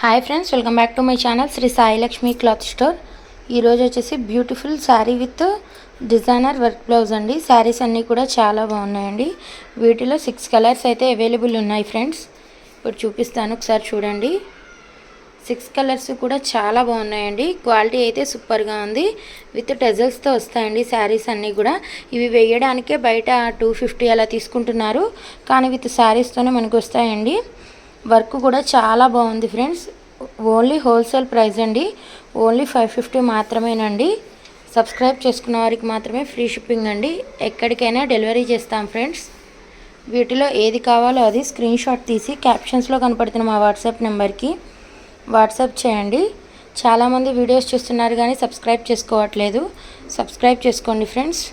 Hi friends welcome back to my channel Shri Sai Lakshmi cloth store ఈరోజు వచ్చేసి beautiful sari with designer work blouse అండి. శారీస్ అన్నీ కూడా చాలా బాగున్నాయండి. వీటిలో సిక్స్ కలర్స్ అయితే అవైలబుల్ ఉన్నాయి ఫ్రెండ్స్ ఇప్పుడు చూపిస్తాను ఒకసారి చూడండి. సిక్స్ కలర్స్ కూడా చాలా బాగున్నాయండి. క్వాలిటీ అయితే సూపర్గా ఉంది. విత్ టెజల్స్తో వస్తాయండి శారీస్ అన్నీ కూడా. ఇవి వేయడానికే బయట టూ ఫిఫ్టీ అలా తీసుకుంటున్నారు. కానీ విత్ శారీస్తోనే మనకు వస్తాయండి. వర్క్ కూడా చాలా బాగుంది ఫ్రెండ్స్. ఓన్లీ హోల్సేల్ ప్రైస్ అండి. ఓన్లీ ఫైవ్ ఫిఫ్టీ మాత్రమేనండి. సబ్స్క్రైబ్ చేసుకున్న వారికి మాత్రమే ఫ్రీ షిప్పింగ్ అండి. ఎక్కడికైనా డెలివరీ చేస్తాం ఫ్రెండ్స్. వీటిలో ఏది కావాలో అది స్క్రీన్ షాట్ తీసి క్యాప్షన్స్లో కనపడుతున్న మా వాట్సాప్ నెంబర్కి వాట్సాప్ చేయండి. చాలామంది వీడియోస్ చూస్తున్నారు కానీ సబ్స్క్రైబ్ చేసుకోవట్లేదు. సబ్స్క్రైబ్ చేసుకోండి ఫ్రెండ్స్.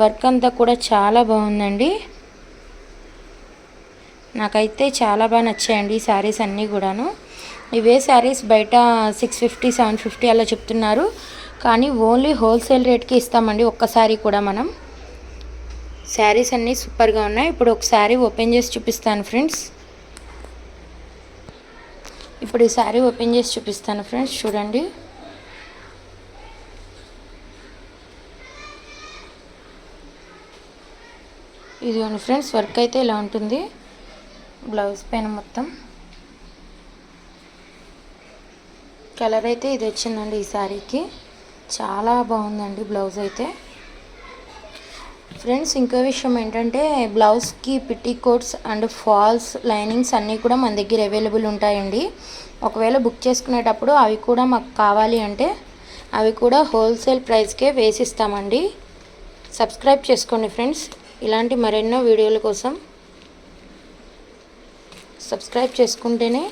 వర్క్ అంతా కూడా చాలా బాగుందండి. నాకైతే చాలా బాగా నచ్చాయండి ఈ శారీస్ అన్నీ కూడాను. ఇవే శారీస్ బయట సిక్స్ ఫిఫ్టీ సెవెన్ ఫిఫ్టీ అలా చెప్తున్నారు. కానీ ఓన్లీ హోల్సేల్ రేట్కి ఇస్తామండి ఒక్క శారీ కూడా మనం. శారీస్ అన్నీ సూపర్గా ఉన్నాయి. ఇప్పుడు ఒక శారీ ఓపెన్ చేసి చూపిస్తాను ఫ్రెండ్స్. ఇప్పుడు ఈ శారీ ఓపెన్ చేసి చూపిస్తాను ఫ్రెండ్స్ చూడండి. ఇదిగోండి ఫ్రెండ్స్ వర్క్ అయితే ఇలా ఉంటుంది. బ్లౌజ్ పైన మొత్తం. కలర్ అయితే ఇది వచ్చిందండి ఈ శారీకి చాలా బాగుందండి బ్లౌజ్ అయితే. ఫ్రెండ్స్ ఇంకో విషయం ఏంటంటే బ్లౌజ్కి petticoats and falls linings అన్నీ కూడా మన దగ్గర అవైలబుల్ ఉంటాయండి. ఒకవేళ బుక్ చేసుకునేటప్పుడు అవి కూడా మాకు కావాలి అంటే అవి కూడా హోల్సేల్ ప్రైస్కే వేసిస్తామండి. సబ్స్క్రైబ్ చేసుకోండి ఫ్రెండ్స్. ఇలాంటి మరెన్నో వీడియోల కోసం సబ్స్క్రైబ్ చేసుకుంటేనే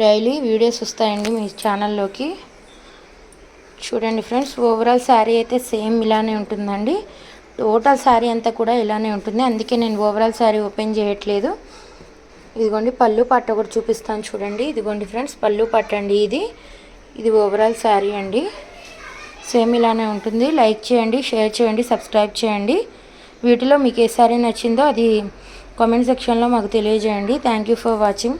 డైలీ వీడియోస్ వస్తాయండి మీ ఛానల్లోకి. చూడండి ఫ్రెండ్స్ ఓవరాల్ శారీ అయితే సేమ్ ఇలానే ఉంటుందండి. టోటల్ శారీ అంతా కూడా ఇలానే ఉంటుంది. అందుకే నేను ఓవరాల్ శారీ ఓపెన్ చేయట్లేదు. ఇదిగోండి పళ్ళు పట్ట ఒకటి చూపిస్తాను చూడండి. ఇదిగోండి ఫ్రెండ్స్ పళ్ళు పట్టండి ఇది. ఇది ఓవరాల్ శారీ అండి. సేమ్ ఇలానే ఉంటుంది. లైక్ చేయండి షేర్ చేయండి సబ్స్క్రైబ్ చేయండి. వీటిలో మీకు ఏ శారీ నచ్చిందో అది కామెంట్ సెక్షన్లో మాకు తెలియజేయండి. Thank you for watching